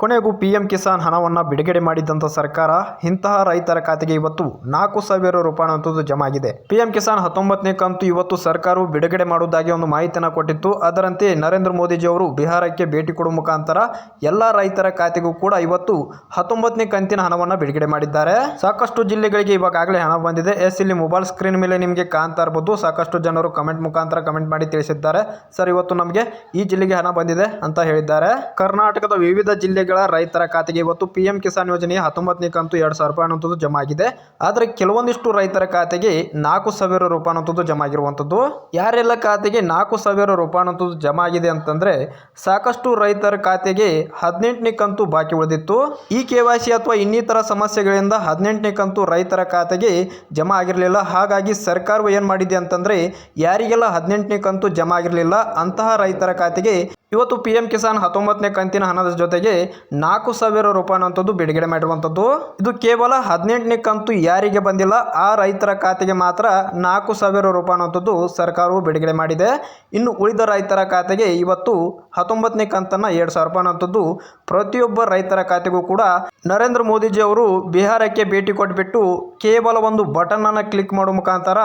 ಕೊನೆಗೂ ಪಿಎಂ ಕಿಸಾನ್ ಹಣವನ್ನು ಬಿಡುಗಡೆ ಮಾಡಿದಂಥ ಸರ್ಕಾರ, ಇಂತಹ ರೈತರ ಖಾತೆಗೆ ಇವತ್ತು ನಾಲ್ಕು ಸಾವಿರ ರೂಪಾಯಿ ಜಮಾ ಆಗಿದೆ ಪಿಎಂ ಕಿಸಾನ್ ಹತ್ತೊಂಬತ್ತನೇ ಕಂತು ಇವತ್ತು ಸರ್ಕಾರವು ಬಿಡುಗಡೆ ಮಾಡುವುದಾಗಿ ಒಂದು ಮಾಹಿತಿಯನ್ನು ಕೊಟ್ಟಿತ್ತು. ಅದರಂತೆ ನರೇಂದ್ರ ಮೋದಿಜಿ ಅವರು ಬಿಹಾರಕ್ಕೆ ಭೇಟಿ ಕೊಡುವ ಮುಖಾಂತರ ಎಲ್ಲ ರೈತರ ಖಾತೆಗೂ ಕೂಡ ಇವತ್ತು ಹತ್ತೊಂಬತ್ತನೇ ಕಂತಿನ ಹಣವನ್ನು ಬಿಡುಗಡೆ ಮಾಡಿದ್ದಾರೆ. ಸಾಕಷ್ಟು ಜಿಲ್ಲೆಗಳಿಗೆ ಇವಾಗಲೇ ಹಣ ಬಂದಿದೆ. ಎಸ್ ಇಲ್ಲಿ ಮೊಬೈಲ್ ಸ್ಕ್ರೀನ್ ಮೇಲೆ ನಿಮಗೆ ಕಾಣ್ತಾ ಇರಬಹುದು ಸಾಕಷ್ಟು ಜನರು ಕಮೆಂಟ್ ಮುಖಾಂತರ ಕಮೆಂಟ್ ಮಾಡಿ ತಿಳಿಸಿದ್ದಾರೆ. ಸರ್, ಇವತ್ತು ನಮಗೆ ಈ ಜಿಲ್ಲೆಗೆ ಹಣ ಬಂದಿದೆ ಅಂತ ಹೇಳಿದ್ದಾರೆ. ಕರ್ನಾಟಕದ ವಿವಿಧ ರೈತರ ಖಾತೆಗೆ ಇವತ್ತು ಪಿ ಎಂ ಕಿಸಾನ್ ಯೋಜನೆ ಹತ್ತೊಂಬತ್ತನೇ ಕಂತು ಎರಡು ಸಾವಿರ ರೂಪಾಯಿ ಅನ್ನೋಂಥದ್ದು ಜಮಾ ಆಗಿದೆ. ಆದರೆ ಕೆಲವೊಂದಿಷ್ಟು ರೈತರ ಖಾತೆಗೆ ನಾಲ್ಕು ಸಾವಿರ ರೂಪಾಯಿ ಅನ್ನೋಂಥದ್ದು ಜಮಾ ಆಗಿರುವಂಥದ್ದು. ಯಾರೆಲ್ಲ ಖಾತೆಗೆ ನಾಲ್ಕು ಸಾವಿರ ರೂಪಾಯಿ ಅನ್ನೋಂಥದ್ದು ಜಮಾ ಆಗಿದೆ ಅಂತಂದ್ರೆ ಸಾಕಷ್ಟು ರೈತರ ಖಾತೆಗೆ ಹದಿನೆಂಟನೇ ಕಂತು ಬಾಕಿ ಉಳಿದಿತ್ತು. ಈ ಕೆ ಅಥವಾ ಇನ್ನಿತರ ಸಮಸ್ಯೆಗಳಿಂದ ಹದಿನೆಂಟನೇ ಕಂತು ರೈತರ ಖಾತೆಗೆ ಜಮಾ ಆಗಿರಲಿಲ್ಲ. ಹಾಗಾಗಿ ಸರ್ಕಾರವು ಏನು ಮಾಡಿದೆ ಅಂತಂದ್ರೆ ಯಾರಿಗೆಲ್ಲ ಹದಿನೆಂಟನೇ ಕಂತು ಜಮಾ ಆಗಿರಲಿಲ್ಲ, ಅಂತಹ ರೈತರ ಖಾತೆಗೆ ಇವತ್ತು ಪಿ ಎಂ ಕಿಸಾನ್ ಹತ್ತೊಂಬತ್ತನೇ ಕಂತಿನ ಹಣದ ಜೊತೆಗೆ ನಾಲ್ಕು ಸಾವಿರ ರೂಪಾಯಿ ಅಂತದ್ದು ಬಿಡುಗಡೆ ಮಾಡಿರುವಂಥದ್ದು. ಇದು ಕೇವಲ ಹದಿನೆಂಟನೇ ಕಂತು ಯಾರಿಗೆ ಬಂದಿಲ್ಲ, ಆ ರೈತರ ಖಾತೆಗೆ ಮಾತ್ರ ನಾಲ್ಕು ಸಾವಿರ ರೂಪಾಯಿ ಅನ್ನೋಂಥದ್ದು ಸರ್ಕಾರವು ಬಿಡುಗಡೆ ಮಾಡಿದೆ. ಇನ್ನು ಉಳಿದ ರೈತರ ಖಾತೆಗೆ ಇವತ್ತು ಹತ್ತೊಂಬತ್ತನೇ ಕಂತನ್ನು ಎರಡು ಸಾವಿರ ರೂಪಾಯಿ ಅನ್ನೋಂಥದ್ದು ಪ್ರತಿಯೊಬ್ಬ ರೈತರ ಖಾತೆಗೂ ಕೂಡ ನರೇಂದ್ರ ಮೋದಿಜಿ ಅವರು ಬಿಹಾರಕ್ಕೆ ಭೇಟಿ ಕೊಟ್ಬಿಟ್ಟು ಕೇವಲ ಒಂದು ಬಟನ್ ಕ್ಲಿಕ್ ಮಾಡುವ ಮುಖಾಂತರ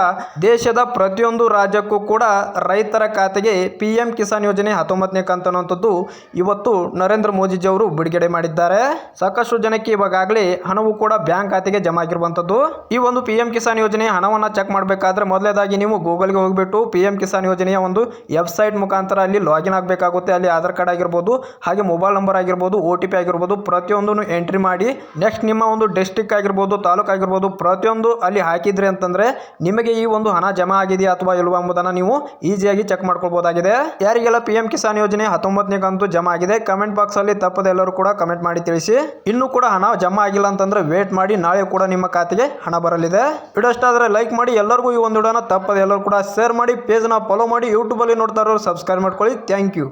ದೇಶದ ಪ್ರತಿಯೊಂದು ರಾಜ್ಯಕ್ಕೂ ಕೂಡ ರೈತರ ಖಾತೆಗೆ ಪಿ ಎಂ ಕಿಸಾನ್ ಯೋಜನೆ ಹತ್ತೊಂಬತ್ತನೇ ಕಂತನ್ನುವಂಥದ್ದು ಇವತ್ತು ನರೇಂದ್ರ ಮೋದಿಜಿ ಅವರು ಬಿಡುಗಡೆ ಮಾಡಿದ್ದಾರೆ. ಸಾಕಷ್ಟು ಜನಕ್ಕೆ ಇವಾಗಲೇ ಹಣವು ಕೂಡ ಬ್ಯಾಂಕ್ ಖಾತೆಗೆ ಜಮಾ ಆಗಿರುವಂತದ್ದು. ಈ ಒಂದು ಪಿ ಎಂ ಕಿಸಾನ್ ಯೋಜನೆ ಹಣವನ್ನು ಚೆಕ್ ಮಾಡಬೇಕಾದ್ರೆ ಮೊದಲೇದಾಗಿ ನೀವು ಗೂಗಲ್ಗೆ ಹೋಗಿಬಿಟ್ಟು ಪಿ ಎಂ ಕಿಸಾನ್ ಯೋಜನೆಯ ಒಂದು ವೆಬ್ಸೈಟ್ ಮುಖಾಂತರ ಅಲ್ಲಿ ಲಾಗಿನ್ ಆಗಬೇಕಾಗುತ್ತೆ. ಅಲ್ಲಿ ಆಧಾರ್ ಕಾರ್ಡ್ ಆಗಿರ್ಬೋದು, ಹಾಗೆ ಮೊಬೈಲ್ ನಂಬರ್ ಆಗಿರ್ಬೋದು ಒ ಟಿ ಪ್ರತಿಯೊಂದನ್ನು ಎಂಟ್ರಿ ಮಾಡಿ. ನೆಕ್ಸ್ಟ್ ನಿಮ್ಮ ಒಂದು ಡಿಸ್ಟಿಕ್ ಆಗಿರ್ಬೋದು, ತಾಲೂಕು ಆಗಿರ್ಬೋದು, ಪ್ರತಿಯೊಂದು ಅಲ್ಲಿ ಹಾಕಿದ್ರಿ ಅಂತಂದ್ರೆ ನಿಮಗೆ ಈ ಒಂದು ಹಣ ಜಮಾ ಆಗಿದೆಯಾ ಅಥವಾ ಇಲ್ವಾ ಎಂಬುದನ್ನು ನೀವು ಈಸಿಯಾಗಿ ಚೆಕ್ ಮಾಡ್ಕೊಳ್ಬಹುದಾಗಿದೆ ಯಾರಿಗೆಲ್ಲ ಪಿ ಎಂ ಕಿಸಾನ್ ಯೋಜನೆ ಹತ್ತೊಂಬತ್ತನೇ ಕಂತು ಜಮಾ ಆಗಿದೆ ಕಮೆಂಟ್ ಬಾಕ್ಸ್ ಅಲ್ಲಿ ತಪ್ಪದೆ ಎಲ್ಲರೂ ಕೂಡ ಕಮೆಂಟ್ ಮಾಡಿ ತಿಳಿಸಿ. ಇನ್ನೂ ಕೂಡ ಹಣ ಜಮಾ ಆಗಿಲ್ಲ ಅಂತಂದ್ರೆ ವೇಟ್ ಮಾಡಿ ನಾಳೆ ಕೂಡ ನಿಮ್ಮ ಖಾತೆಗೆ ಹಣ ಬರಲಿದೆ. ವಿಡಿಯೋ ಇಷ್ಟ ಆದರೆ ಲೈಕ್ ಮಾಡಿ, ಎಲ್ಲರಿಗೂ ಈ ಒಂದು ವಿಡಿಯೋನ ತಪ್ಪದೆ ಎಲ್ಲರೂ ಕೂಡ ಶೇರ್ ಮಾಡಿ ಪೇಜ್ನ ಫಾಲೋ ಮಾಡಿ ಯೂಟ್ಯೂಬಲ್ಲಿ ನೋಡ್ತಾ ಇರೋರು ಸಬ್ಸ್ಕ್ರೈಬ್ ಮಾಡ್ಕೊಳ್ಳಿ. Thank you